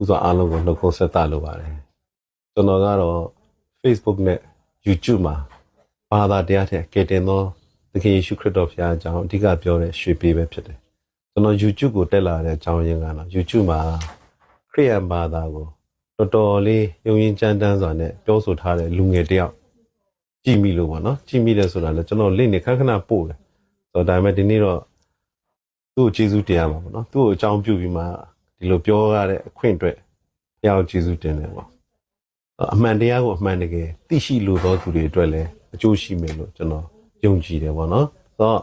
ဥစွာအားလုံးကိုနှုတ်ခွန်းဆက်သလိုပါတယ်ကျွန်တော်ကတော့ Facebook နဲ့ YouTube မှာဘာသာတရားထက်ကဲတင်သောသခင်ယေရှုခရစ်တော်ဖခင်အကြောင်းအဓိကပြောတဲ့ရွှေပေပဲဖြစ်တယ်ကျွန်တော် YouTube ကိုတက်လာတဲ့အကြောင်းရင်းကတော့ YouTube မှာခရိယန်ဘာသာကိုတော်တော်လေးယုံရင်ကြမ်းတမ်းစွာနဲ့ပြောဆိုထားတဲ့လူငယ်တစ်ယောက်ကြည့်မိလို့ပေါ့နော်ကြည့်မိတယ်ဆိုတာလည်းကျွန်တော်လိမ့်နေခဏခဏပို့တယ်ဆိုတော့ဒါပေမဲ့ဒီနေ့တော့သူ့ကိုကျေးဇူးတရားမှာပေါ့နော်သူ့ကိုအကြောင်းပြုပြီးမှ ဒီလိုပြောရတဲ့အခွင့်အတွက်ဘုရားကိုကျေးဇူးတင်တယ်ပေါ့အမှန်တရားကိုအမှန်တကယ်သိရှိလို့သောသူတွေအတွက်လည်းအကျိုးရှိမယ်လို့ကျွန်တော်ယုံကြည်တယ်ပေါ့နော်ဆိုတော့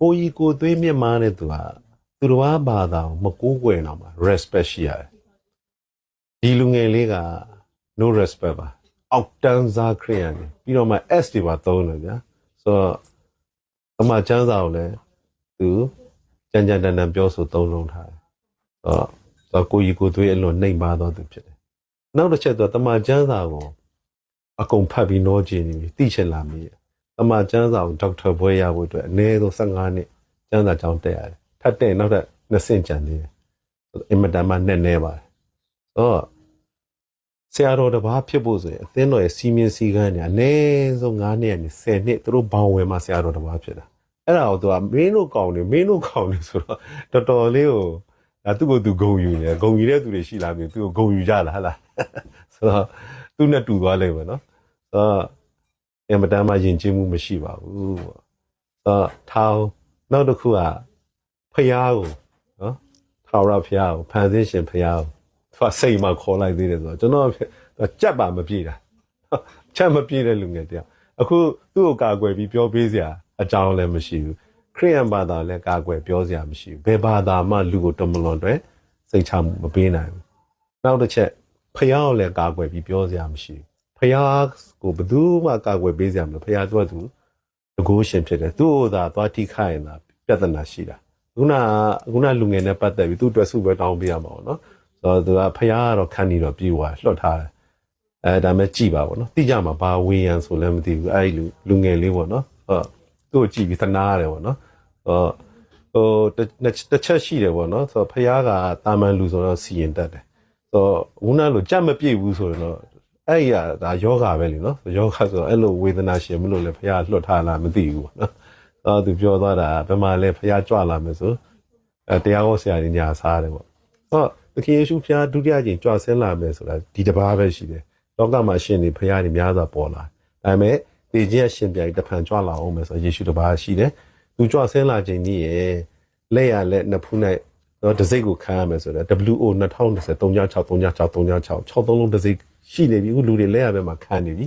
ကိုကြီးကိုသွေးမြတ်မားတဲ့သူဟာသူတော်ဘာဘာသာကိုမကိုးကွယ်တော့မှာ respect ရှိရတယ်ဒီလူငယ်လေးက no respect ပါအောက်တန်းစားခရိယန်တွေပြီးတော့မှ S တွေပါသုံးတယ်ဗျာဆိုတော့အမှချမ်းစာကိုလည်းသူကြမ်းကြမ်းတမ်းတမ်းပြောဆိုသုံးလုံးထားတယ်ဆိုတော့ဆို တော့ကိုကြီးကိုသွေးအလွန်နှိမ်ပါတော့သူဖြစ်တယ်နောက်တစ်ချက်တော့တမန်ကျမ်းစာကိုအကုန်ဖတ်ပြီးနောကျင်နေပြီသိချင်လာမိရဲ့တမန်ကျမ်းစာကိုဒေါက်တာဘွဲရဖို့အတွက်အနည်းဆုံး15နှစ်ကျမ်းစာကျောင်းတက်ရတယ်ထပ်တဲ့နောက်ထပ်နှစ်ဆင့်ကျန်သေးတယ်အင်မတန်မှနဲ့နေပါတယ်ဆိုတော့ဆရာတော်တစ်ပါးဖြစ်ဖို့ဆိုရင်အသင်းတော်ရဲ့စီမင်းစည်းကမ်းတွေအနည်းဆုံး9နှစ်ကနေ10နှစ်သူတို့ဘောင်ဝင်မှာဆရာတော်တစ်ပါးဖြစ်တာအဲ့ဒါကိုသူကမင်းတို့ကောင်းနေမင်းတို့ကောင်းနေဆိုတော့တော်တော်လေးကို ဒါသူ့ကိုသူဂုံယူနေတယ်ဂုံယူတဲ့သူတွေရှိလာပြီသူ့ကိုဂုံယူကြလားဟလားဆိုတော့သူနဲ့တူသွားလိမ့်မယ်နော်ဆိုတော့အင်မတန်မှယဉ်ကျေးမှုမရှိပါဘူးပေါ့ဆိုတော့ထောင်နောက်တစ်ခုကဖျားကိုနော်ထာဝရဖျားကိုဖန်ဆင်းရှင်ဖျားကိုသူကစိတ်မှခေါ်လိုက်သေးတယ်ဆိုတော့ကျွန်တော်သူကြက်ပါမပြေတာချက်မပြေတဲ့လူငယ်တယောက်အခုသူ့ကိုကာကွယ်ပြီးပြောပေးစရာအကြောင်းလည်းမရှိဘူး ခရိယန်ဘာသာလည်းကာကွယ်ပြောစရာမရှိဘူးဘယ်ဘာသာမှလူကိုတမလွန်တွေစိတ်ချမှုမပေးနိုင်ဘူးနောက်တစ်ချက်ဖះကိုလည်းကာကွယ်ပြီးပြောစရာမရှိဘူးဖះကိုဘယ်သူမှကာကွယ်ပေးစရာမလိုဖះသူကသူတကိုးရှင်ဖြစ်တယ်သူ့ဟိုသာသွားထိခိုက်ရင်သာပြဿနာရှိတာခုနကခုနလူငယ်နဲ့ပတ်သက်ပြီးသူ့အတွက်စုပဲတောင်းပေးရမှာပေါ့နော်ဆိုတော့သူကဖះကတော့ခန်းနေတော့ပြေးသွားလွတ်ထားတယ်အဲဒါမဲ့ကြည်ပါပေါ့နော်တိကြမှာဘာဝေယံဆိုလည်းမသိဘူးအဲဒီလူလူငယ်လေးပေါ့နော်ဟုတ်သူ့ကိုကြည့်ပြီးသနာရတယ်ပေါ့နော် ဟောဟိုတစ်ချက်ရှိတယ်ပေါ့နော်ဆိုတော့ဖះကတာမန်လူဆိုတော့စီရင်တတ်တယ်ဆိုတော့ဦးနာလို့ကြက်မပြည့်ဘူးဆိုရင်တော့အဲ့ဒီကဒါယောဂပဲလीနော်ယောဂဆိုတော့အဲ့လိုဝေဒနာရှင်မလို့လည်းဖះလွတ်ထားလားမသိဘူးပေါ့နော်။အော်သူပြောသွားတာဘယ်မှာလဲဖះကြွလာမယ်ဆိုအဲတရားဟောဆရာကြီးညာစားတယ်ပေါ့။ဟောသခင်ယေရှုဖះဒုတိယကျင်ကြွဆင်းလာမယ်ဆိုတာဒီတစ်ပါးပဲရှိတယ်။လောကမှာရှင်နေဖះနေများစွာပေါ်လာ။ဒါပေမဲ့ဒီကြီးကရှင်ပြန်တဖန်ကြွလာအောင်မယ်ဆိုယေရှုတစ်ပါးရှိတယ်။ သူကြွဆင်းလာခြင်းကြီးရဲ့လက်ရလက်နှစ်ဖူးနဲ့တော့ဒစိတ်ကိုခံရမယ်ဆိုတော့ WO 2020 36 36 36 6သုံးလုံးဒစိတ်ရှိနေပြီအခုလူတွေလက်ရဘက်မှာခံနေပြီ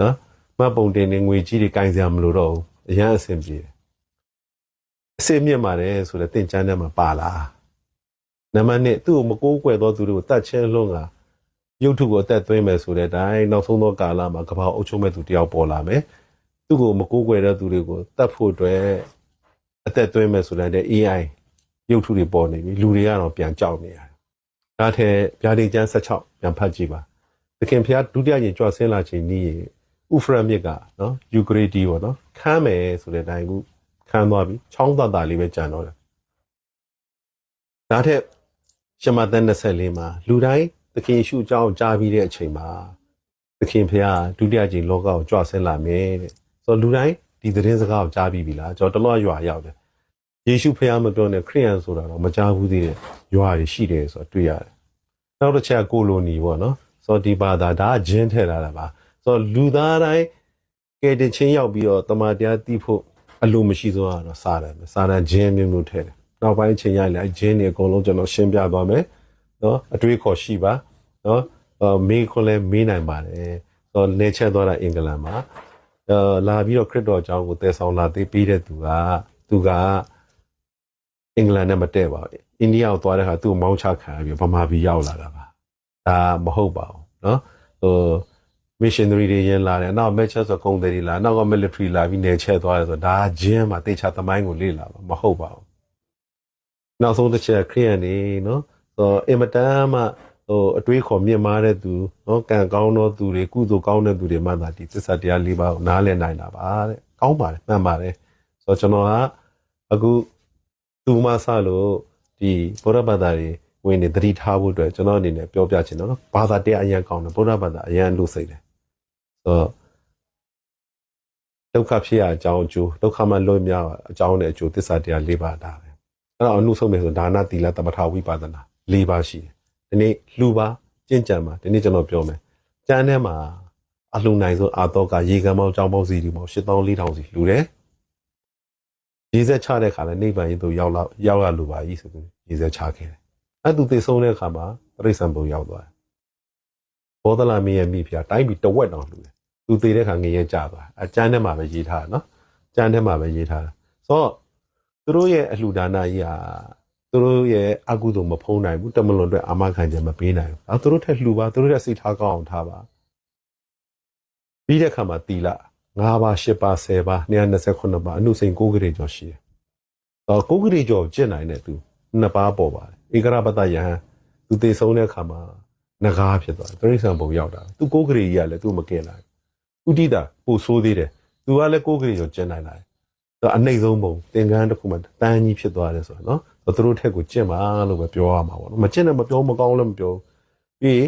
နော်မတ်ပုံတင်နေငွေကြီးတွေကင်စရာမလိုတော့ဘူးအရန်အဆင်ပြေတယ်အစင်မြင့်ပါတယ်ဆိုတော့တင်ချမ်းထဲမှာပါလာနံပါတ်1သူ့ကိုမကိုးကွယ်သောသူတွေကိုတတ်ချင်းလုံးကရုပ်ထုကိုအသက်သွင်းမယ်ဆိုတဲ့အတိုင်းနောက်ဆုံးသောကာလမှာကပောက်အုပ်ချုပ်မဲ့သူတယောက်ပေါ်လာမယ် သူ့ကိုမကိုးကွယ်တဲ့သူတွေကိုတတ်ဖို့အတွက်အသက်သွင်းမယ်ဆိုတဲ့ AI ရုပ်ထုတွေပေါ်နေပြီလူတွေကတော့ပြန်ကြောက်နေရတယ်။ဒါထဲဗျာဒိတ်ကျန်း16ပြန်ဖတ်ကြည့်ပါ။သခင်ဖျားဒုတိယကျင်ကြွဆင်းလာချိန်นี้ဥဖရမြစ်ကနော်ယူကရိတီပေါ့နော်ခမ်းမယ်ဆိုတဲ့အတိုင်းကူခမ်းသွားပြီချောင်းသားသားလေးပဲကြံတော့တယ်။ဒါထက်ရှမသန်24မှာလူတိုင်းသခင်ယေရှုအကြောင်းကြားပြီးတဲ့အချိန်မှာသခင်ဖျားဒုတိယကျင်လောကကိုကြွဆင်းလာမယ်တဲ့။ ဆိုတော့လူတိုင်းဒီသတင်းစကားကိုကြားပြီးပြီလားကျွန်တော်တလော့ရွာရောက်တယ်ယေရှုဖះမပြောနဲ့ခရိယန်ဆိုတာတော့မကြားဘူးသေးတယ်ရွာတွေရှိတယ်ဆိုတော့တွေ့ရတယ်။နောက်တစ်ချက်ကကိုလိုနီပေါ့နော်။ဆိုတော့ဒီဘာသာဒါကဂျင်းထည့်လာတာပါ။ဆိုတော့လူသားတိုင်းကဲတင်ချင်းရောက်ပြီးတော့တမန်တရားသိဖို့အလိုမရှိသောကတော့စားတယ်။စားတယ်ဂျင်းမျိုးမျိုးထည့်တယ်။နောက်ပိုင်းချိန်ရရင်လည်းဂျင်းတွေအကုန်လုံးကျွန်တော်ရှင်းပြသွားမယ်။နော်အတွေးခေါ်ရှိပါ။နော်အော်မေးခွန်းလဲမေးနိုင်ပါတယ်။ဆိုတော့နေချက်သွားတာအင်္ဂလန်မှာအာ လာပြီးတော့ခရစ်တော်အကြောင်းကိုတည်ဆောင်လာသေးပြီးတဲ့သူကသူက အင်္ဂလန်နဲ့မတည့်ပါဘူးအိန္ဒိယကိုသွားတဲ့ခါသူ့ကိုမောင်းချခံရပြီးဗမာပြည်ရောက်လာတာပါဒါမဟုတ်ပါဘူးเนาะဟို missionary တွေရင်လာတယ်နောက် matches ဆိုကုန်တယ်တွေလာနောက်က military လာပြီးနေချက်သွားတယ်ဆိုတော့ဒါဂျင်းမှာတေချာသမိုင်းကိုလေ့လာပါမဟုတ်ပါဘူးနောက်ဆုံးတစ်ချက်ခရိယန်နေเนาะဟိုအင်မတန်မှ ဟိုအတွေးခေါ်မြင့်မားတဲ့သူနော်ကံကောင်းသောသူတွေကုသိုလ်ကောင်းတဲ့သူတွေမှသာဒီသစ္စာတရား၄ပါးကိုနားလည်နိုင်တာပါတဲ့ကောင်းပါတယ်မှန်ပါတယ်ဆိုတော့ကျွန်တော်ကအခုသူမဆလို့ဒီဗုဒ္ဓဘာသာတွေဝင်နေသတိထားဖို့အတွက်ကျွန်တော်အနေနဲ့ပြောပြချင်တယ်နော်ဘာသာတရားအရန်ကောင်းတယ်ဗုဒ္ဓဘာသာအရန်လို့စိတ်တယ်ဆိုတော့ဒုက္ခဖြစ်ရအကြောင်းအကျိုးဒုက္ခမှလွတ်မြောက်အကြောင်းနဲ့အကျိုးသစ္စာတရား၄ပါးဒါပဲအဲ့တော့အမှုဆုံးမယ်ဆိုဒါနသီလသမထဝိပဿနာ၄ပါးရှိတယ် ဒီနေ့လူပါကျင့်ကြံပါဒီနေ့ကျွန်တော်ပြောမယ်ကျမ်းထဲမှာအလှနိုင်ဆုံးအာတော့ကရေကံမောင်းကြောင်းပေါင်းစီဒီမောင်း8400စီလူတယ်ရေဆက်ချတဲ့ခါလဲနိဗ္ဗာန်ရင်သူရောက်လောက်ရောက်ရလူပါကြီးဆိုပြီးရေဆက်ချခဲ့တယ်အဲ့သူသိဆုံးတဲ့အခါမှာပြိဿံဘုံရောက်သွားတယ်ဘောဓလာမင်းရဲ့မိဖုရားတိုင်းပြီးတဝက်တောင်လူတယ်သူသိတဲ့ခါငရဲကြသွားအကျမ်းထဲမှာပဲရေးထားတာနော်ကျမ်းထဲမှာပဲရေးထားတာဆိုတော့သူတို့ရဲ့အလှဒါနကြီးဟာ သူတို့ရဲ့အကုသိုလ်မဖုံးနိုင်ဘူးတမလွန်အတွက်အာမခံချက်မပေးနိုင်ဘူးအဲသူတို့ထက်လှူပါသူတို့ထက်စိတ်ထားကောင်းအောင်ထားပါပြီးတဲ့ခါမှာတီလာ9ပါး10ပါး10ပါး229ပါးအနုစိန်9ကလေးကျော်ရှိတယ်။တော့9ကလေးကျော်ကျင့်နိုင်တဲ့သူနှစ်ပါးပေါ်ပါတယ်။ဧကရပတ္တယဟန်သူသေဆုံးတဲ့အခါမှာငကားဖြစ်သွားတယ်။တရိစ္ဆာန်ပုံရောက်တာ။သူ9ကလေးကြီးကလည်းသူမကင်နိုင်ဘူး။ဥဒိတာပို့ဆိုးသေးတယ်။သူကလည်း9ကလေးကျော်ကျင့်နိုင်လာတယ်။သူအနှိမ့်ဆုံးပုံသင်္ကန်းတစ်ခုမှတန်းကြီးဖြစ်သွားတယ်ဆိုတော့နော်။ သူတို့ထက်ကိုကျင့်ပါလို့ပဲပြောရမှာပေါ့နော်။မကျင့်နဲ့မပြောမကောင်းလည်းမပြော။ပြီး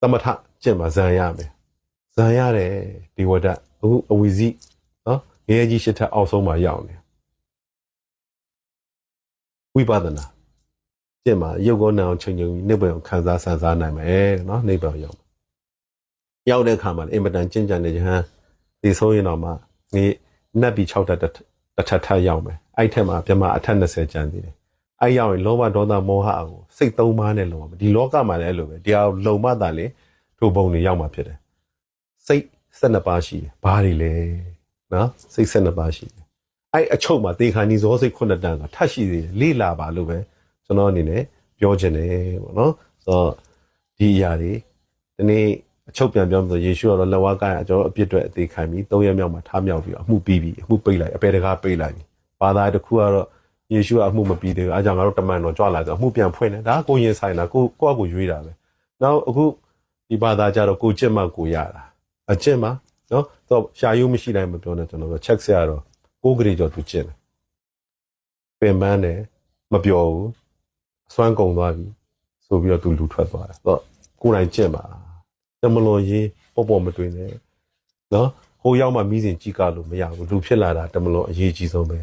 သမထကျင့်ပါဇံရမယ်။ဇံရတယ်ဒီဝဒ္ဒအခုအဝီစီနော်ငရဲကြီးရှစ်ထက်အောက်ဆုံးမှာရောက်နေဝိပဿနာကျင့်ပါရုပ်ကောနာအောင်ချိန်ချိန်နိဗ္ဗာန်ကိုခံစားဆန်းစားနိုင်မယ်နော်နိဗ္ဗာန်ရောက်ရောက်တဲ့အခါမှာအင်မတန်ကျင့်ကြံတဲ့ယဟန်ဒီဆိုရင်တော့မှငေနတ်ပြီး6တက် တစ်ထပ်ထပ်ရောက်မယ်အဲ့ထက်မှာပြမအထက်20ကျန်သေးတယ်အဲ့ရောက်ရင်လောဘဒေါသမောဟကိုစိတ်သုံးပါးနဲ့လုံပါဒီလောကမှာလည်းအဲ့လိုပဲတရားလုံမှသာလေထိုဘုံတွေရောက်မှာဖြစ်တယ်စိတ်12ပါးရှိတယ်ဘာတွေလဲနော်စိတ်12ပါးရှိတယ်အဲ့အချုပ်မှာတေခါနီဇောစိတ်9တန်းကထပ်ရှိသေးတယ်လေ့လာပါလို့ပဲကျွန်တော်အနေနဲ့ပြောချင်တယ်ပေါ့နော်ဆိုတော့ဒီအရာတွေဒီနေ့ အချုပ်ပြန်ပြောလို့ယေရှုကတော့လက်ဝါးကိုင်းအကျွန်တော်အပြစ်တွေအသေးခံပြီး၃ရက်မြောက်မှာထားမြောက်ပြီးတော့အမှုပြီးပြီအမှုပိတ်လိုက်အပေတကားပိတ်လိုက်ပြီဘာသာတစ်ခုကတော့ယေရှုကအမှုမပြီးသေးဘူးအဲကြောင့်ငါတို့တမန်တော်ကြွလာဆိုအမှုပြန်ဖွင့်တယ်ဒါကကိုရင်ဆိုင်တာကိုကိုယ့်အကိုရွေးတာပဲနောက်အခုဒီဘာသာကြတော့ကိုကြက်မှကိုရတာအကျင့်မှာနော်တော့ရှာယူမရှိတိုင်းမပြောနဲ့ကျွန်တော်တို့ check ဆရာတော့ကိုဂရီကျော်သူကျင့်တယ်ပင်ပန်းတယ်မပြောဘူးအစွမ်းကုန်သွားပြီဆိုပြီးတော့သူလူထွက်သွားတယ်တော့ကိုယ်တိုင်ကျင့်ပါ တမလွန်ရေးပေါ့ပေါ့မတွင်နဲ့နော်ဟိုရောက်မှမိစဉ်ကြီးကလို့မရဘူးလူဖြစ်လာတာတမလွန်အရေးကြီးဆုံးပဲ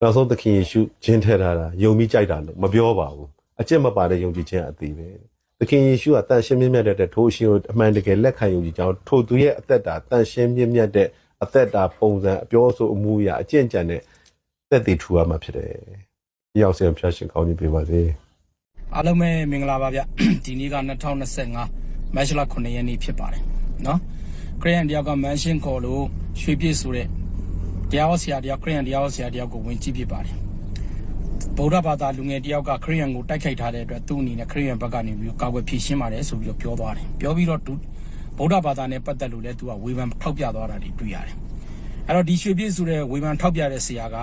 နောက်ဆုံးသခင်ယေရှုဂျင်းထဲထားတာယုံပြီးကြိုက်တာလို့မပြောပါဘူးအကျင့်မပါတဲ့ယုံကြည်ခြင်းအသေးပဲသခင်ယေရှုကတန်ရှင်းမြင့်မြတ်တဲ့ထိုးရှင်ကိုအမှန်တကယ်လက်ခံယုံကြည်ကြောင်းထိုသူရဲ့အသက်တာတန်ရှင်းမြင့်မြတ်တဲ့အသက်တာပုံစံအပြောဆိုအမှုအရာအကျင့်ကြံတဲ့သက်တည်ထူရမှာဖြစ်တယ်။ဒီရောက်စင်ဖျားရှင်ကောင်းကြီးပေးပါစေအားလုံးပဲမင်္ဂလာပါဗျဒီနေ့က2025 မတ်လ9ရက်နေ့ဖြစ်ပါတယ်နော်ခရီးရန်တယောက်ကမန်ရှင်းခေါ်လို့ရွှေပြည့်ဆိုတဲ့တရားဟောဆရာတယောက်ခရီးရန်တရားဟောဆရာတယောက်ကိုဝင်ကြည့်ဖြစ်ပါတယ်ဗုဒ္ဓဘာသာလူငယ်တယောက်ကခရီးရန်ကိုတိုက်ခိုက်ထားတဲ့အတွက်သူ့အနေနဲ့ခရီးရန်ဘက်ကနေပြီးကာကွယ်ဖြည့်ရှင်းပါတယ်ဆိုပြီးတော့ပြောသွားတယ်ပြောပြီးတော့ဗုဒ္ဓဘာသာနဲ့ပတ်သက်လို့လည်းသူကဝေဖန်ထောက်ပြသွားတာတွေတွေ့ရတယ်အဲ့တော့ဒီရွှေပြည့်ဆိုတဲ့ဝေဖန်ထောက်ပြတဲ့ဆရာက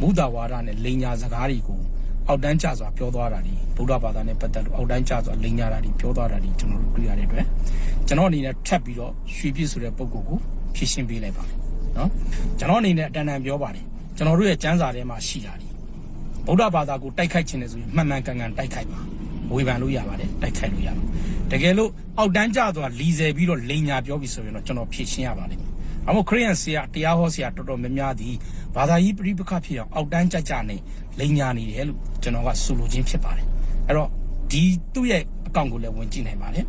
မုဒ္ဒဝါဒနဲ့လိန်ညာစကားတွေကို အောက်တန်းကျစွာပြောသွားတာဒီဗုဒ္ဓဘာသာနဲ့ပတ်သက်လို့အောက်တန်းကျစွာလိန်ညာတာဒီပြောသွားတာဒီကျွန်တော်တို့တွေ့ရတဲ့အတွက်ကျွန်တော်အနေနဲ့ထပ်ပြီးတော့ရွှေပြည့်ဆိုတဲ့ပုံကိုကိုဖြည့်ရှင်းပေးလိုက်ပါမယ်နော်ကျွန်တော်အနေနဲ့အတန်တန်ပြောပါတယ်ကျွန်တော်တို့ရဲ့စံစာထဲမှာရှိတာဒီဗုဒ္ဓဘာသာကိုတိုက်ခိုက်ခြင်းနဲ့ဆိုရင်မှန်မှန်ကန်ကန်တိုက်ခိုက်ပါဝေဖန်လို့ရပါတယ်တိုက်ခိုက်လို့ရပါတကယ်လို့အောက်တန်းကျစွာလီဆယ်ပြီးတော့လိန်ညာပြောပြီးဆိုရင်တော့ကျွန်တော်ဖြည့်ရှင်းရပါလိမ့်မယ် အမို့ခရိယန်ဆရာတရားဟောဆရာတော်တော်များများဒီဘာသာရေးပြိပခဖြစ်အောင်အောက်တန်းကြကြနေလိန်ညာနေတယ်လို့ကျွန်တော်ကဆိုလိုခြင်းဖြစ်ပါတယ်အဲ့တော့ဒီသူ့ရဲ့အကောင့်ကိုလည်းဝင်ကြည့်နိုင်ပါတယ်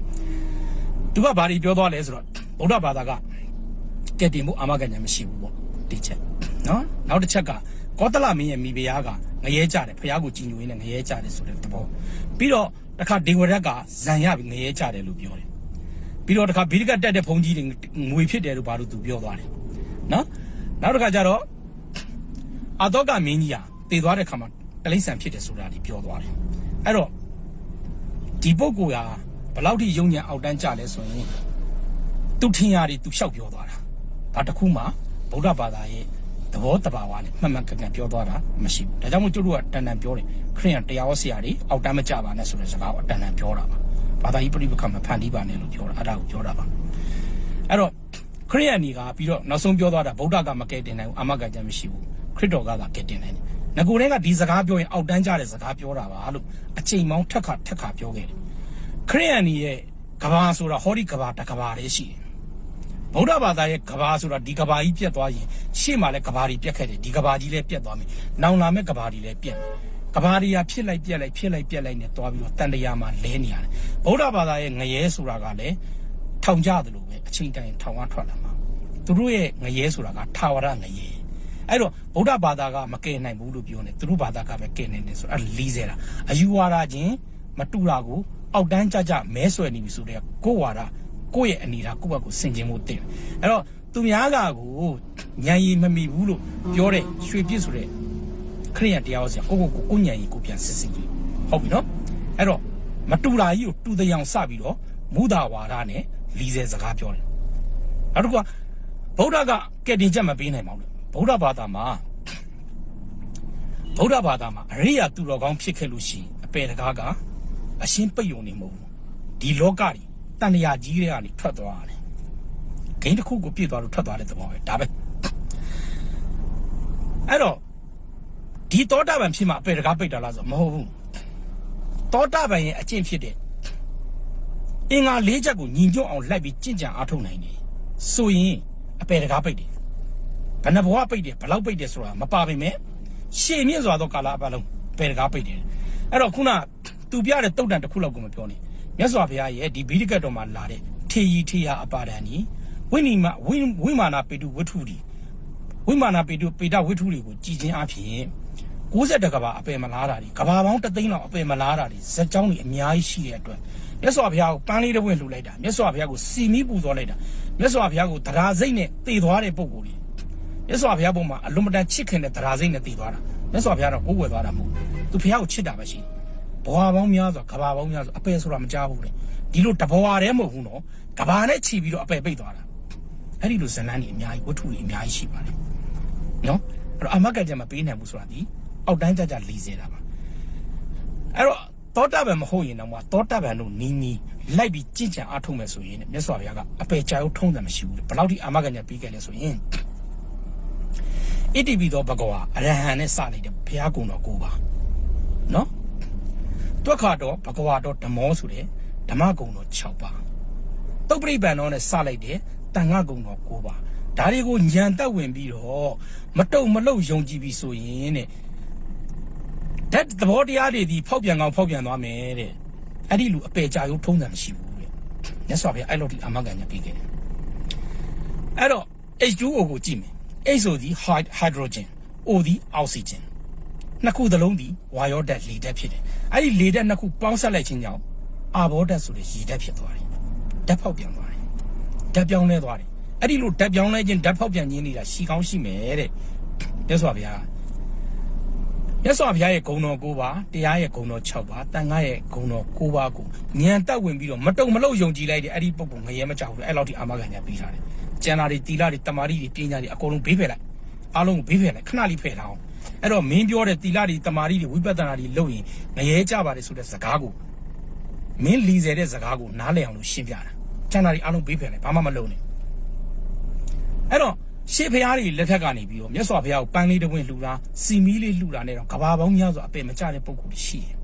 သူကဘာတွေပြောသွားလဲဆိုတော့ဗုဒ္ဓဘာသာကကဲတင်မှုအာမခံဉာဏ်မရှိဘူးပေါ့ဒီချက်နော်နောက်တစ်ချက်ကကောသလမင်းရဲ့မိဖုရားကငရဲကြတယ်ဖះကိုကြည်ညိုရင်းနဲ့ငရဲကြတယ်ဆိုတဲ့သဘောပြီးတော့တခါဒေဝရတ်ကဇံရပြီးငရဲကြတယ်လို့ပြောတယ် ပြီးတော့တခါဘိဒကတက်တဲ့ဘုန်းကြီးတွေငွေဖြစ်တယ်လို့ဘာလို့သူပြောသွားတယ်နော်နောက်တစ်ခါကျတော့အာတော့ကမင်းကြီးဟာတည်သွားတဲ့ခါမှာတလိမ့်ဆန်ဖြစ်တယ်ဆိုတာဒီပြောသွားတယ်အဲ့တော့ဒီပုဂ္ဂိုလ်ဟာဘယ်လောက်ထိယုံညံ့အောက်တန်းကြလဲဆိုရင်သူထင်ရတယ်သူလျှောက်ပြောသွားတာဘာတစ်ခုမှဗုဒ္ဓဘာသာရဲ့သဘောတဘာဝနဲ့မှန်မှန်ကန်ကန်ပြောသွားတာမရှိဘူးဒါကြောင့်မို့ကျတို့ကတန်တန်ပြောတယ်ခရိယန်တရားဟောဆရာတွေအောက်တန်းမကြပါနဲ့ဆိုတဲ့စကားကိုတန်တန်ပြောတာပါ ဘာသာရေးပြိပခမဖန်တီးပါနဲ့လို့ပြောတာအဲ့ဒါကိုပြောတာပါအဲ့တော့ခရိယန်ကြီးကပြီးတော့နောက်ဆုံးပြောသွားတာဗုဒ္ဓကမကဲတင်နိုင်ဘူးအာမခံချက်မရှိဘူးခရစ်တော်ကကကဲတင်နိုင်တယ်ငကိုတည်းကဒီစကားပြောရင်အောက်တန်းကြတဲ့စကားပြောတာပါလို့အချိန်မောင်းထက်ခါထက်ခါပြောခဲ့တယ်ခရိယန်ကြီးရဲ့ကဘာဆိုတာဟောဒီကဘာတကဘာလေးရှိတယ်ဗုဒ္ဓဘာသာရဲ့ကဘာဆိုတာဒီကဘာကြီးပြတ်သွားရင်ရှေ့မှာလည်းကဘာကြီးပြတ်ခဲ့တယ်ဒီကဘာကြီးလည်းပြတ်သွားမယ်နောင်လာမဲ့ကဘာကြီးလည်းပြတ်မယ် ကဘာကြီးကဖြစ်လိုက်ပြက်လိုက်ဖြစ်လိုက်ပြက်လိုက်နဲ့သွားပြီးတော့တန်တရားမှာလဲနေရတယ်ဗုဒ္ဓဘာသာရဲ့ငရဲဆိုတာကလည်းထောင်ကြတယ်လို့ပဲအချိန်တိုင်းထောင်ကထွက်လာမှာသူတို့ရဲ့ငရဲဆိုတာကထာဝရငရဲအဲ့တော့ဗုဒ္ဓဘာသာကမကယ်နိုင်ဘူးလို့ပြောနေသူတို့ဘာသာကပဲကယ်နိုင်တယ်ဆိုတော့အဲ့လီးစေတာအယူဝါဒချင်းမတူတာကိုအောက်တန်းကြကြမဲဆွဲနေပြီဆိုတဲ့ကိုယ်ဝါဒကိုယ့်ရဲ့အနေထားကိုယ့်ဘက်ကိုဆင်ခြင်မှုတင်တယ်အဲ့တော့သူများကကိုညံရီမမိဘူးလို့ပြောတဲ့ရွှေပြစ်ဆိုတဲ့ ခရိယန်တရားဟောဆရာကိုကိုကိုကိုညံရီကိုပြန်စစ်စစ်ကြီးဟုတ်ပြီနော်အဲ့တော့မတူတာကြီးကိုတူတဲ့အောင်စပြီးတော့မူတာဝါဒနဲ့လီးစေစကားပြောတယ်နောက်တစ်ခုကဗုဒ္ဓကကဲတင်ချက်မပေးနိုင်ပါဘူးဗုဒ္ဓဘာသာမှာဗုဒ္ဓဘာသာမှာအရိယာသူတော်ကောင်းဖြစ်ခဲ့လို့ရှိရင်အပေတကားကအရှင်းပိတ်ယုံနေမဟုတ်ဘူးဒီလောကကြီးတန်ရာကြီးတွေကနေထွက်သွားတယ်ဂိမ်းတစ်ခုကိုပြည့်သွားလို့ထွက်သွားတဲ့သဘောပဲဒါပဲအဲ့တော့ ဒီတောတာပံဖြစ်မှာအပေတကားပိတ်တာလားဆိုမဟုတ်ဘူးတောတာပံရဲ့အကျင့်ဖြစ်တဲ့အင်္ဂါ၄ချက်ကိုညီညွတ်အောင်လိုက်ပြီးကြင်ကြံအားထုတ်နိုင်တယ်ဆိုရင်အပေတကားပိတ်တယ်ဘယ်နှဘဝပိတ်တယ်ဘယ်လောက်ပိတ်တယ်ဆိုတာမပါပါနဲ့ရှေ့မြင့်စွာသောကာလအပတ်လုံးအပေတကားပိတ်တယ်အဲ့တော့ခုနသူပြတဲ့တုတ်တန်တစ်ခုလောက်ကိုမပြောနဲ့မြတ်စွာဘုရားရဲ့ဒီဘိဒကတ်တော်မှာလာတဲ့ထေရီထေယာအပါဒံဤဝိနိမဝိဝိမာနာပေတုဝတ္ထုဒီဝိမာနာပေတုပေတဝတ္ထုတွေကိုကြည်ချင်းအဖြစ် 60ကဘာအပယ်မလားတာဒီကဘာပေါင်းတသိန်းလောက်အပယ်မလားတာဒီဇက်ကြောင်းတွေအများကြီးရှိတဲ့အတွက်မြတ်စွာဘုရားကိုပန်းလေးတစ်ပွင့်လှူလိုက်တာမြတ်စွာဘုရားကိုစီမီးပူဇော်လိုက်တာမြတ်စွာဘုရားကိုတရားစိတ်နဲ့တည်သွားတဲ့ပုံကိုယ်ကြီးမြတ်စွာဘုရားပုံမှာအလွန်မတန်ချစ်ခင်တဲ့တရားစိတ်နဲ့တည်သွားတာမြတ်စွာဘုရားတော့ကိုးကွယ်သွားတာမဟုတ်ဘူးသူဘုရားကိုချစ်တာပဲရှိဘဝပေါင်းများစွာကဘာပေါင်းများစွာအပယ်ဆိုတာမကြောက်ဘူးလေဒီလိုတဘဝတည်းမဟုတ်ဘူးနော်ကဘာနဲ့ခြီးပြီးတော့အပယ်ပိတ်သွားတာအဲ့ဒီလိုဇလန်းကြီးအများကြီးဝတ္ထုတွေအများကြီးရှိပါတယ်နော်အဲ့တော့အမတ်ကကြမပေးနိုင်ဘူးဆိုတာဒီ အောက်တိုင်းကြကြလီစေတာပါအဲ့တော့တောတာပံမဟုတ်ရင်တော့မတောတာပံတို့နီးနီးလိုက်ပြီးကြင်ကြံအားထုတ်မယ်ဆိုရင်မြတ်စွာဘုရားကအပယ်ကြာအောင်ထုံးတယ်မရှိဘူးလေဘယ်လောက်ထိအမတ်ကကြပြီးခဲ့လဲဆိုရင်ဣတိပိသောဘဂဝါအရဟံနဲ့စလိုက်တဲ့ဘုရားကုံတော်ကိုပါနော်တွက်ခါတော့ဘဂဝါတော့ဓမောဆိုတဲ့ဓမ္မကုံတော်6ပါတုတ်ပရိပန်တော်နဲ့စလိုက်တဲ့တန်ခါကုံတော်9ပါဒါတွေကိုညံတက်ဝင်ပြီးတော့မတုံမလုတ်ယုံကြည်ပြီးဆိုရင်တဲ့ ဓာတ်သဘောတရားတွေဒီဖောက်ပြန်ကောင်းဖောက်ပြန်သွားမယ်တဲ့အဲ့ဒီလူအပေကြာရုံထုံးတယ်မရှိဘူးတဲ့မြတ်စွာဘုရားအဲ့လိုဒီအမကန်ညာပြီးခဲ့တယ်အဲ့တော့ H2O ကိုကြည့်မယ် H ဆိုသည် hydrogen O သည် oxygen နှစ်ခုသလုံးဒီဝါရောဓာတ်လေဓာတ်ဖြစ်တယ်အဲ့ဒီလေဓာတ်နှစ်ခုပေါင်းဆက်လိုက်ခြင်းကြောင့်အာဘောဓာတ်ဆိုတဲ့ရေဓာတ်ဖြစ်သွားတယ်ဓာတ်ဖောက်ပြန်သွားတယ်ဓာတ်ပြောင်းလဲသွားတယ်အဲ့ဒီလိုဓာတ်ပြောင်းလဲခြင်းဓာတ်ဖောက်ပြန်ခြင်းနေတာရှိကောင်းရှိမယ်တဲ့မြတ်စွာဘုရား မြတ်စွာဘုရားရဲ့ဂုဏ်တော်၉ပါးတရားရဲ့ဂုဏ်တော်6ပါးတန်ခါရဲ့ဂုဏ်တော်9ပါးကိုဉာဏ်တက်ဝင်ပြီးတော့မတုံမလို့ယုံကြည်လိုက်တဲ့အဲ့ဒီပုံပုံငရဲမကြောက်ဘူးအဲ့လောက်ထိအာမခံညာပြီးထားတယ်ကျန်တာတွေတီလာတွေတမာရီတွေပညာတွေအကုန်လုံးဘေးဖယ်လိုက်အားလုံးကိုဘေးဖယ်လိုက်ခဏလေးဖယ်ထားအောင်အဲ့တော့မင်းပြောတဲ့တီလာတွေတမာရီတွေဝိပဿနာတွေလုပ်ရင်ငရဲကြပါတယ်ဆိုတဲ့စကားကိုမင်းလီစေတဲ့စကားကိုနားလည်အောင်လို့ရှင်းပြတာကျန်တာတွေအားလုံးဘေးဖယ်လိုက်ဘာမှမလုပ်နဲ့အဲ့တော့ ရှေးဖရားတွေလက်ထက်ကနေပြီးတော့မြတ်စွာဘုရားကိုပန်းလေးတစ်ဝင်းလှူတာစီမီလေးလှူတာနဲ့တော့ကဘာပေါင်းများစွာအပယ်မကျတဲ့ပုံကိုရှိတယ်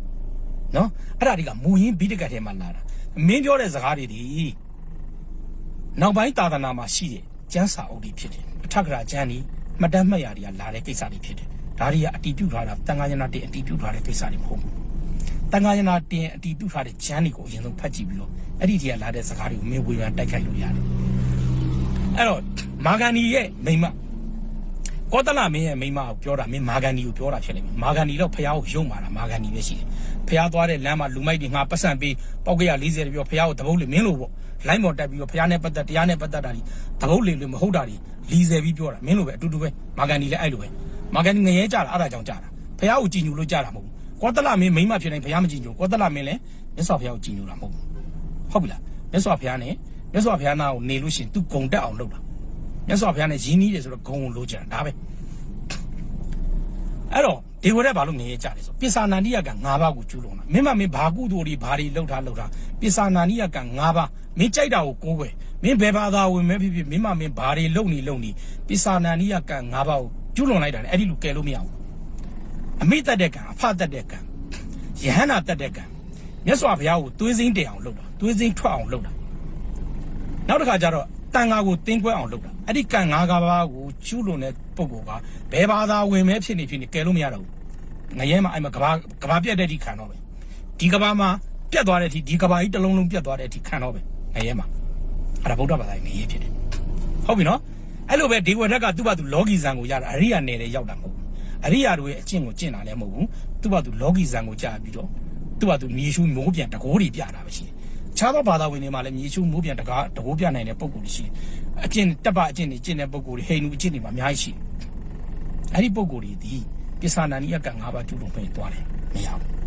နော်အဲ့ဒါတွေကမူရင်းဘိဒကတ်ထဲမှာလာတာမင်းပြောတဲ့စကားတွေဒီနောက်ပိုင်းသာသနာမှာရှိတဲ့ကျမ်းစာအုပ်တွေဖြစ်တယ်အထက်ကရာကျမ်းဒီမှတ်တမ်းမှတ်ရာတွေကလာတဲ့ကိစ္စတွေဖြစ်တယ်ဒါတွေကအတီးပြုတ်ထားတာတန်ခါရနာတင်အတီးပြုတ်ထားတဲ့ကိစ္စတွေမဟုတ်ဘူးတန်ခါရနာတင်အတီးပြုတ်ထားတဲ့ကျမ်းတွေကိုအရင်ဆုံးဖတ်ကြည့်ပြီးတော့အဲ့ဒီတည်းကလာတဲ့စကားတွေကိုမင်းဝေဖန်တိုက်ခိုက်လို့ရတယ်အဲ့တော့ မာဂန်ဒီရဲ့မိမကောတလမင်းရဲ့မိမကိုပြောတာမင်းမာဂန်ဒီကိုပြောတာဖြစ်နေပြီမာဂန်ဒီတော့ဖះကိုယုံမာတာမာဂန်ဒီပဲရှိတယ်ဖះသွားတဲ့လမ်းမှာလူမိုက်တွေငါပတ်စံပေးပေါက်ကရ40ပြောဖះကိုတပုတ်လေမင်းလို့ပေါ့လိုင်းပေါ်တက်ပြီးတော့ဖះနဲ့ပတ်သက်တရားနဲ့ပတ်သက်တာဒီတပုတ်လေလို့မဟုတ်တာဒီ40ပြီးပြောတာမင်းလို့ပဲအတူတူပဲမာဂန်ဒီလည်းအဲ့လိုပဲမာဂန်ဒီငရဲကြတာအဲ့ဒါကြောင့်ကြတာဖះကိုကြည်ညိုလို့ကြတာမဟုတ်ဘူးကောတလမင်းမိမဖြစ်နေဖះမကြည်ညိုကောတလမင်းလည်းမြတ်စွာဘုရားကိုကြည်ညိုတာမဟုတ်ဘူးဟုတ်ပြီလားမြတ်စွာဘုရားနဲ့မြတ်စွာဘုရားနာကိုနေလို့ရှိရင် तू ဂုံတက်အောင်လုပ်တာ မြတ်စွာဘုရားနဲ့ရင်းနှီးတယ်ဆိုတော့ဂုံကိုလိုချင်တာဒါပဲအဲ့တော့ဒီဝရက်ဘာလို့ငရေကြတယ်ဆိုပိစာနာနိယက၅ပါးကိုကျူးလွန်တာမင်းမမင်းဘာကုသိုလ်တွေဘာတွေလှုပ်ထားလှုပ်ထားပိစာနာနိယက၅ပါးမင်းကြိုက်တာကိုကိုးကွယ်မင်းဘယ်ဘာသာဝင်မဲဖြစ်ဖြစ်မင်းမမင်းဘာတွေလှုပ်နေလှုပ်နေပိစာနာနိယက၅ပါးကိုကျူးလွန်လိုက်တာလေအဲ့ဒီလူကယ်လို့မရဘူးအမိတတ်တဲ့ကံအဖတတ်တဲ့ကံယဟန္တာတတ်တဲ့ကံမြတ်စွာဘုရားကိုသွေးစင်းတည်အောင်လုပ်တာသွေးစင်းထွက်အောင်လုပ်တာနောက်တစ်ခါကျတော့တန်ဃာကိုတင်းကွဲအောင်လုပ်တာ အဲ့ဒီကံ၅ပါးကိုကျူးလွန်တဲ့ပုဂ္ဂိုလ်ကဘယ်ဘာသာဝင်ပဲဖြစ်နေဖြစ်နေကယ်လို့မရတော့ဘူးငရဲမှာအဲ့မှာကဘာကဘာပြတ်တဲ့အထိခံတော့ပဲဒီကဘာမှာပြတ်သွားတဲ့အထိဒီကဘာကြီးတစ်လုံးလုံးပြတ်သွားတဲ့အထိခံတော့ပဲငရဲမှာအဲ့ဒါဗုဒ္ဓဘာသာရဲ့ငရဲဖြစ်တယ်ဟုတ်ပြီနော်အဲ့လိုပဲဒေဝရက်ကသူ့ဘာသူလောကီဇံကိုရတာအရိယာနယ်လေရောက်တာမဟုတ်ဘူးအရိယာတို့ရဲ့အကျင့်ကိုကျင့်တာလည်းမဟုတ်ဘူးသူ့ဘာသူလောကီဇံကိုကြာပြီးတော့သူ့ဘာသူမြေရှုမိုးပြန်တကိုးတွေပြတာပဲရှိတယ် ခြားသောဘာသာဝင်တွေမှာလည်းမြေရှုမိုးပြန်တကားတကိုးပြနိုင်တဲ့ပုံကိုယ်တွေရှိတယ်အကျင့်တက်ပအကျင့်တွေကျင့်တဲ့ပုံကိုယ်တွေဟိန္ဒူအကျင့်တွေမှာအများကြီးရှိတယ်အဲ့ဒီပုံကိုယ်တွေဒီပစ္ဆာနာနိယက၅ပါးကျူးလွန်ခွင့်သွားတယ်မရဘူး